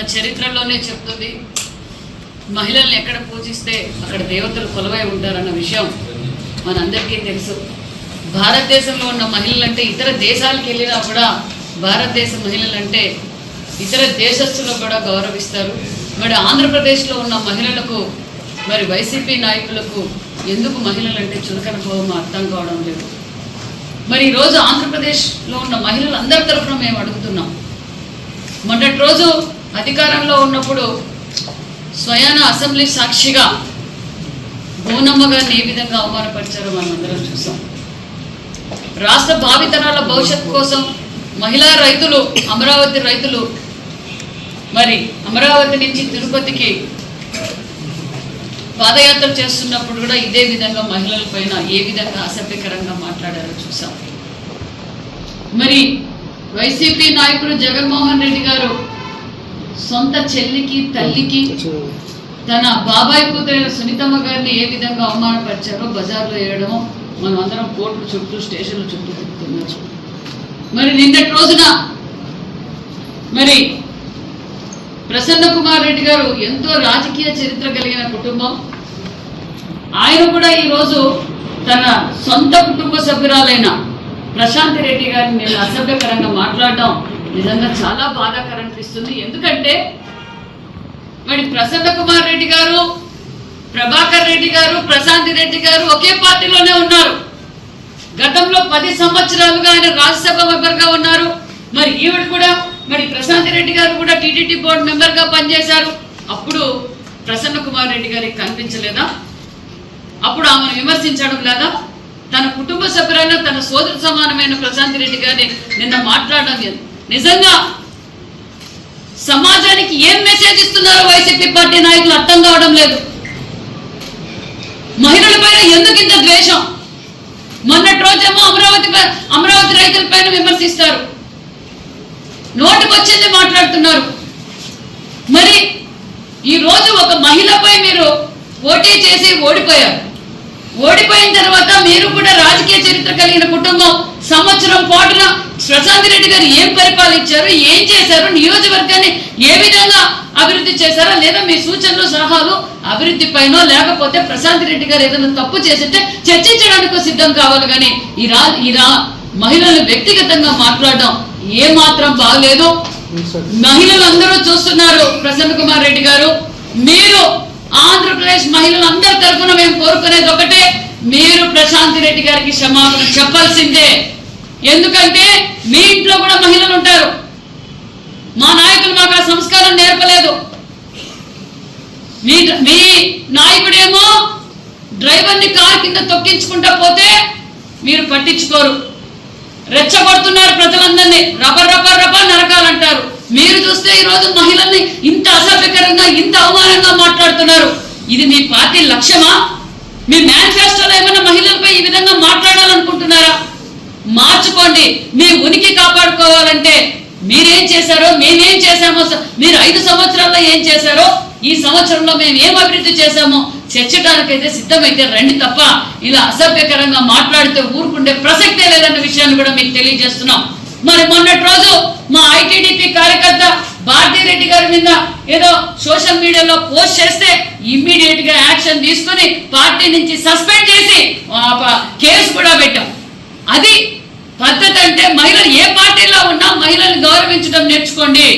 చరిత్రలోనే చెప్తుంది మహిళల్ని ఎక్కడ పూజిస్తే అక్కడ దేవతలు కొలవై ఉంటారన్న విషయం మనందరికీ తెలుసు. భారతదేశంలో ఉన్న మహిళలంటే ఇతర దేశాలకు వెళ్ళినా కూడా భారతదేశ మహిళలంటే ఇతర దేశస్తులు కూడా గౌరవిస్తారు. మరి ఆంధ్రప్రదేశ్లో ఉన్న మహిళలకు మరి వైసీపీ నాయకులకు ఎందుకు మహిళలంటే చులకన భావం అర్థం కావడం లేదు. మరి ఈరోజు ఆంధ్రప్రదేశ్లో ఉన్న మహిళలందరి తరఫున మేము అడుగుతున్నాం. మొన్నటి రోజు అధికారంలో ఉన్నప్పుడు స్వయాన అసెంబ్లీ సాక్షిగా బోనమ్మ గారిని ఏ విధంగా అవమానపరిచారో మనం అందరం చూసాం. రాష్ట్ర భావితరాల భవిష్యత్తు కోసం మహిళా రైతులు అమరావతి రైతులు మరి అమరావతి నుంచి తిరుపతికి పాదయాత్ర చేస్తున్నప్పుడు కూడా ఇదే విధంగా మహిళల పైన ఏ విధంగా అసభ్యకరంగా మాట్లాడారో చూసాం. మరి వైసీపీ నాయకుడు జగన్మోహన్ రెడ్డి గారు సొంత చెల్లికి తల్లికి తన బాబాయ్ కూతురైన సునీతమ్మ గారిని ఏ విధంగా అవమానపరిచారో బజార్లో వేయడమో మనం అందరం కోర్టు చుట్టూ స్టేషన్ల చుట్టూ తిరుగుతున్నాం. మరి నిన్నటి రోజున మరి ప్రసన్న కుమార్ రెడ్డి గారు ఎంతో రాజకీయ చరిత్ర కలిగిన కుటుంబం. ఆయన కూడా ఈరోజు తన సొంత కుటుంబ సభ్యురాలైన ప్రశాంత్ రెడ్డి గారిని నేను అసభ్యకరంగా మాట్లాడడం నిజంగా చాలా బాధాకరం అనిపిస్తుంది. ఎందుకంటే మరి ప్రసన్న కుమార్ రెడ్డి గారు ప్రభాకర్ రెడ్డి గారు ప్రశాంత్ రెడ్డి గారు ఒకే పార్టీలోనే ఉన్నారు. గతంలో పది సంవత్సరాలుగా ఆయన రాజ్యసభ మెంబర్గా ఉన్నారు. మరి ఈవిడ కూడా మరి ప్రశాంత్ రెడ్డి గారు కూడా టీటీడీ బోర్డు మెంబర్గా పనిచేశారు. అప్పుడు ప్రసన్న కుమార్ రెడ్డి గారికి కనిపించలేదా? అప్పుడు ఆమెను విమర్శించడం లేదా? తన కుటుంబ సభ్యులైన తన సోదరు సమానమైన ప్రశాంత్ రెడ్డి గారిని నిన్న మాట్లాడడం లేదు. నిజంగా సమాజానికి ఏం మెసేజ్ ఇస్తున్నారో వైసీపీ పార్టీ నాయకులు అర్థం కావడం లేదు. మహిళల పైన ఎందుకు ఇంత ద్వేషం? మొన్నటి రోజేమో అమరావతి అమరావతి రైతుల పైన విమర్శిస్తారు. నోటికొచ్చింది మాట్లాడుతున్నారు. మరి ఈ రోజు ఒక మహిళపై మీరు పోటీ చేసి ఓడిపోయారు. ఓడిపోయిన తర్వాత మీరు కూడా రాజకీయ చరిత్ర కలిగిన కుటుంబం సంవత్సరం పాటున ప్రశాంత్ రెడ్డి గారు ఏం పరిపాలించారు ఏం చేశారు నియోజకవర్గాన్ని ఏ విధంగా అభివృద్ధి చేశారా లేదా మీ సూచనలు సలహాలు అభివృద్ధి పైన లేకపోతే ప్రశాంత్ రెడ్డి గారు ఏదైనా తప్పు చేసింటే చర్చించడానికి సిద్ధం కావాలి కానీ ఈ రా ఈ రా మహిళలు వ్యక్తిగతంగా మాట్లాడడం ఏ మాత్రం బాగలేదు. మహిళలు అందరూ చూస్తున్నారు ప్రసన్న కుమార్ రెడ్డి గారు. మీరు ఆంధ్రప్రదేశ్ మహిళలందరి తరఫున మేము కోరుకునేది ఒకటే మీరు ప్రశాంత్ రెడ్డి గారికి క్షమాపణ చెప్పాల్సిందే. ఎందుకంటే మీ ఇంట్లో కూడా మహిళలు ఉంటారు. మా నాయకులు మాకు ఆ సంస్కారం నేర్పలేదు. మీ మీ నాయకుడేమో డ్రైవర్ని కారు కింద తొక్కించుకుంటా పోతే మీరు పట్టించుకోరు. రెచ్చగొడుతున్నారు ప్రజలందరినీ. రబ్బర్ రబ్బర్ రబ్బర్ నరకాలంటారు. మీరు చూస్తే ఈరోజు మహిళల్ని ఇంత అసభ్యకరంగా ఇంత అవమానంగా మాట్లాడుతున్నారు. ఇది మీ పార్టీ లక్ష్యమా? మీ మేనిఫెస్టో ఏమైనా మహిళలపై ఈ విధంగా మాట్లాడాలనుకుంటున్నారా మార్చుకోండి. మీ ఉనికి కాపాడుకోవాలంటే మీరేం చేశారో మేమేం చేశామో మీరు ఐదు సంవత్సరాల్లో ఏం చేశారో ఈ సంవత్సరంలో మేము ఏం అభివృద్ధి చేశామో చర్చడానికైతే సిద్ధమైతే రండి తప్ప ఇలా అసభ్యకరంగా మాట్లాడితే ఊరుకుండే ప్రసక్తే లేదన్న విషయాన్ని కూడా మీకు తెలియజేస్తున్నాం. మరి మొన్నటి రోజు మా ఐటీడీపీ కార్యకర్త భారతీరెడ్డి గారి మీద ఏదో సోషల్ మీడియాలో పోస్ట్ చేస్తే ఇమ్మీడియట్గా యాక్షన్ తీసుకొని పార్టీ నుంచి సస్పెండ్ చేసి కేసు కూడా పెట్టాం. అది పద్ధతి అంటే మహిళలు ఏ పార్టీలో ఉన్నా మహిళల్ని గౌరవించడం నేర్చుకోండి.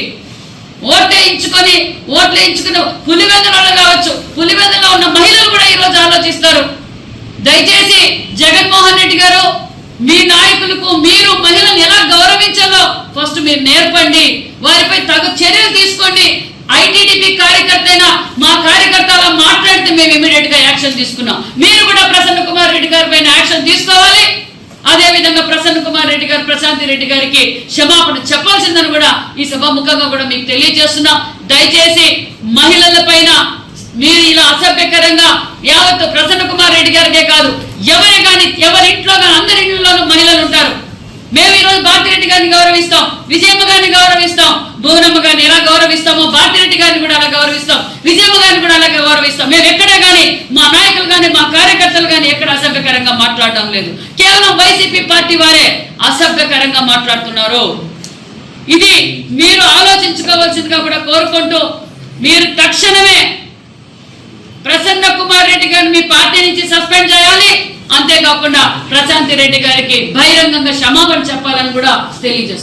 ఓట్లు వేయించుకొని ఓట్లు వేయించుకుని పులివెందులలో కావచ్చు పులివెందులో ఉన్న మహిళలు కూడా ఈరోజు ఆలోచిస్తారు. దయచేసి జగన్మోహన్ రెడ్డి గారు మీ నాయకులకు మీరు మహిళలను ఎలా గౌరవించాలో ఫస్ట్ మీరు నేర్పండి. వారిపై తగు చర్యలు తీసుకోండి. ఐటీడీపీ కార్యకర్త అయినా మా కార్యకర్త అలా మాట్లాడితే మేము ఇమీడియట్గా యాక్షన్ తీసుకున్నాం. మీరు కూడా ప్రసన్న కుమార్ రెడ్డి గారి పైన యాక్షన్ తీసుకోవాలి. అదే విధంగా ప్రసన్న కుమార్ రెడ్డి గారు ప్రశాంతి రెడ్డి గారికి క్షమాపణ చెప్పాల్సిందని కూడా ఈ సభాముఖంగా కూడా మీకు తెలియజేస్తున్నాం. దయచేసి మహిళల పైన మీరు ఇలా అసభ్యకరంగా యావత్ ప్రసన్న కుమార్ రెడ్డి గారికే కాదు ఎవరి కానీ ఎవరి ఇంట్లో కానీ అందరి ఇంట్లోనూ మహిళలు ఉంటారు. మేము ఈరోజు భారతిరెడ్డి గారిని గౌరవిస్తాం విజయమ్మ గారిని గౌరవిస్తాం భువనమ్మ గారిని ఎలా గౌరవిస్తామో భారతిరెడ్డి గారిని కూడా అలా గౌరవిస్తాం విజయమ్మ గారిని కూడా అలాగే గౌరవిస్తాం. మేము ఎక్కడే కానీ మా నాయకులు కానీ మా కార్యకర్తలు కానీ ఎక్కడ అసభ్యకరంగా మాట్లాడడం లేదు. వైసీపీ పార్టీ వారే అసభ్యకరంగా మాట్లాడుతున్నారు. ఇది మీరు ఆలోచించుకోవాల్సిందిగా కూడా కోరుకుంటూ మీరు తక్షణమే ప్రసన్న కుమార్ రెడ్డి గారిని మీ పార్టీ నుంచి సస్పెండ్ చేయాలి. అంతేకాకుండా ప్రశాంతి రెడ్డి గారికి బహిరంగంగా క్షమాపణ చెప్పాలని కూడా తెలియజేస్తారు